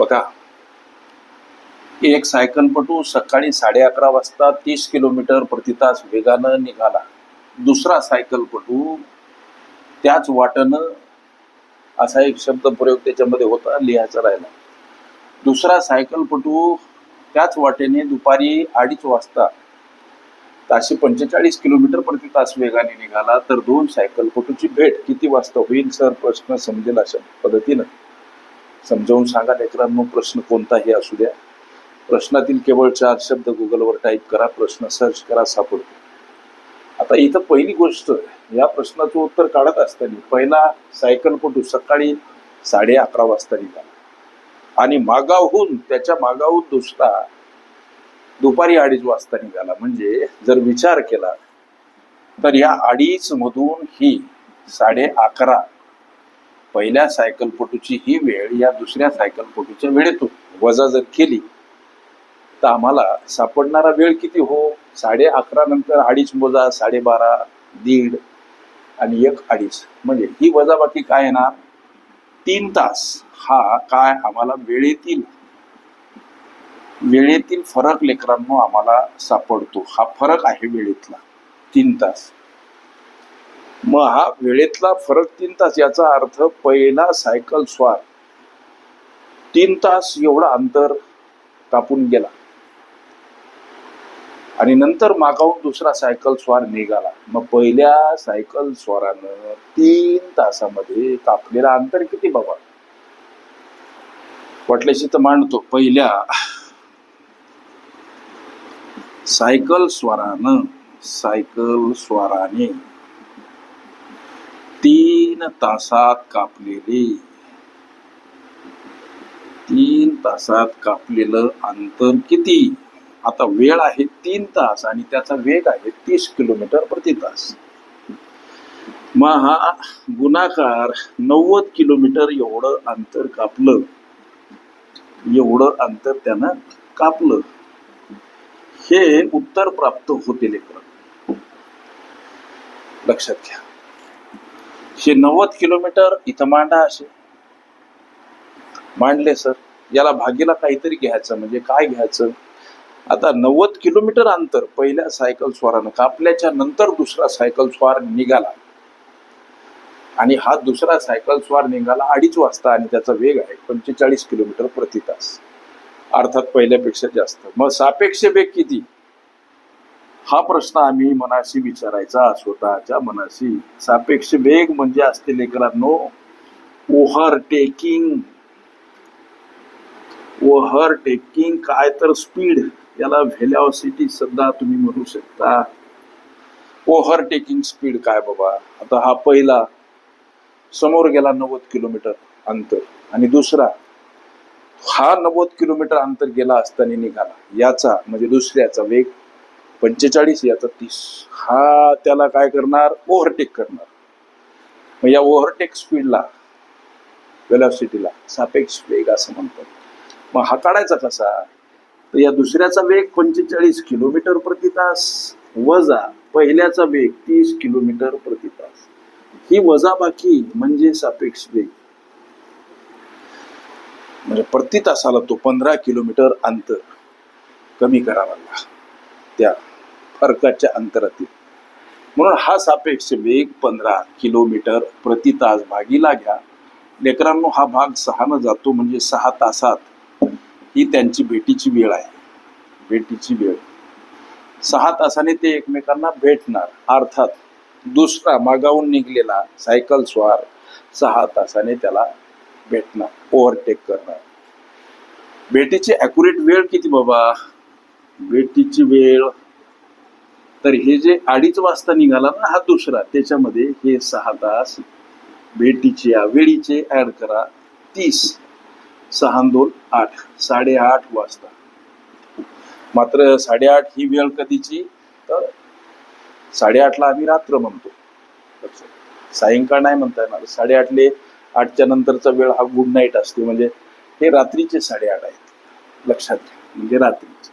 बघा. एक सायकलपटू सकाळी साडे अकरा वाजता तीस किलोमीटर प्रति तास वेगानं निघाला. दुसरा सायकलपटू त्याच वाटेनं असा एक शब्द प्रयोग त्याच्यामध्ये होता लिहायचा राहिला. दुसरा सायकलपटू त्याच वाटेने दुपारी अडीच वाजता ताशे पंचेचाळीस किलोमीटर प्रति तास वेगाने निघाला तर दोन सायकलपटूची भेट किती वाजता होईल सर? प्रश्न समजेल अशा पद्धतीनं. समजावून सांगा लेकरांनो प्रश्न कोणताही असू द्या. प्रश्नातील केवळ चार शब्द गुगलवर टाईप करा प्रश्न सर्च करा सापडतो. आता इथं पहिली गोष्ट या प्रश्नाचं उत्तर काढत असताना पहिला सायकलपटू सकाळी साडे अकरा वाजता निघाला. आणि मागाहून त्याच्या मागाहून दुसरा दुपारी अडीच वाजता निघाला. म्हणजे जर विचार केला तर या अडीच मधून ही साडे अकरा पहिल्या सायकलपटूची ही वेळ या दुसऱ्या सायकलपटूच्या वेळेतून वजा जर केली तर आम्हाला सापडणारा वेळ किती हो? साडे अकरा नंतर अडीच मोजा साडेबारा दीड आणि एक अडीच. म्हणजे ही वजाबाकी काय येणार? तीन तास हा काय आम्हाला वेळेतील वेळेतील फरक लेकरांनो आम्हाला सापडतो. हा फरक आहे वेळेतला. तीन तास. मग हा वेळेतला फरक तीन तास याचा अर्थ पहिला सायकल स्वार. तीन तास एवढा अंतर कापून गेला. आणि नंतर मागाहून दुसरा सायकल स्वार निघाला. मग पहिल्या सायकल स्वारानं तीन तासामध्ये कापलेला अंतर किती बाबा? वाटल्याशी तर मांडतो. पहिल्या सायकल स्वारानं सायकल स्वाराने तीन तासात कापलेले. तीन तासात कापलेलं अंतर किती? आता वेळ आहे तीन तास आणि त्याचा वेग आहे तीस किलोमीटर प्रति तास. मग हा गुणाकार नव्वद किलोमीटर एवढं अंतर कापलं. एवढं अंतर त्यानं कापलं. हे उत्तर प्राप्त होते लेकर. लक्षात घ्या. हे नव्वद किलोमीटर इथं मांडा असे. मांडले सर. याला भागीला काहीतरी घ्यायचं म्हणजे काय घ्यायचं? आता नव्वद किलोमीटर अंतर पहिल्या सायकल स्वारानं कापल्याच्या नंतर दुसरा सायकल स्वार निघाला. आणि हा दुसरा सायकल स्वार निघाला अडीच वाजता आणि त्याचा वेग आहे पंचेचाळीस किलोमीटर प्रति तास अर्थात पहिल्यापेक्षा जास्त. मग सापेक्ष वेग किती? हा प्रश्न आम्ही मनाशी विचारायचा स्वतःच्या मनाशी. सापेक्ष वेग म्हणजे असते लेकरांनो ओव्हरटेकिंग ओव्हरटेकिंग काय तर स्पीड. याला व्हेलॉसिटी सुद्धा तुम्ही म्हणू शकता. ओव्हरटेकिंग स्पीड काय बाबा? आता हा पहिला समोर गेला नव्वद किलोमीटर अंतर. आणि दुसरा हा नव्वद किलोमीटर अंतर गेला असताना निघाला. याचा म्हणजे दुसऱ्याचा वेग. पंचेचाळीस याचा तीस. हा त्याला काय करणार? ओव्हरटेक करणार. मग या ओव्हरटेक स्पीडला वेलॉसिटीला सापेक्ष वेग असं म्हणतात. मग हा काढायचा कसा? तर या दुसऱ्याचा वेग पंचेचाळीस किलोमीटर प्रति तास वजा पहिल्याचा वेग तीस किलोमीटर प्रति तास. ही वजाबाकी म्हणजे सापेक्ष वेग. म्हणजे प्रति तासाला तो पंधरा किलोमीटर अंतर कमी करावा लागला. त्या फरकाच्या अंतरातील. म्हणून हा सापेक्ष वेग पंधरा किलोमीटर प्रति तास भागीला घ्या. लेकरांनो हा भाग सहानं जातो म्हणजे सहा तासात ही त्यांची भेटीची वेळ आहे. भेटीची वेळ. सहा तासाने ते एकमेकांना भेटणार. अर्थात दुसरा मागावून निघलेला सायकल स्वार सहा तासाने त्याला भेटणार ओव्हरटेक करणार. भेटीची अॅक्युरेट वेळ किती बाबा? भेटीची वेळ. तर हे जे अडीच वाजता निघाला ना हा दुसरा त्याच्यामध्ये हे सहा तास भेटीचे या वेळीचे ऍड करा. तीस सहा दोन आठ साडेआठ वाजता. मात्र साडेआठ ही वेळ कधीची? तर साडेआठला आम्ही रात्र म्हणतो. सायंकाळ नाही म्हणता येणार. साडेआठले आठच्या नंतरचा वेळ हा गुड नाईट असते. म्हणजे हे रात्रीचे साडेआठ आहेत. लक्षात घ्या म्हणजे रात्रीचे.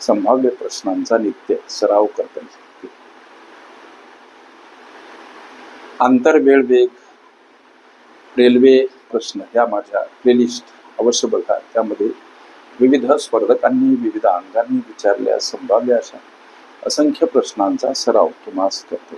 संभाव्य प्रश्नांचा नित्य सराव करता येईल. आंतरवेळ वेग रेल्वे प्रश्न या माझ्या प्लेलिस्ट अवश्य बघा. त्यामध्ये विविध स्पर्धकांनी विविध अंगांनी विचारल्या संभाव्य अशा असंख्य प्रश्नांचा सराव तुम्हाला करतो.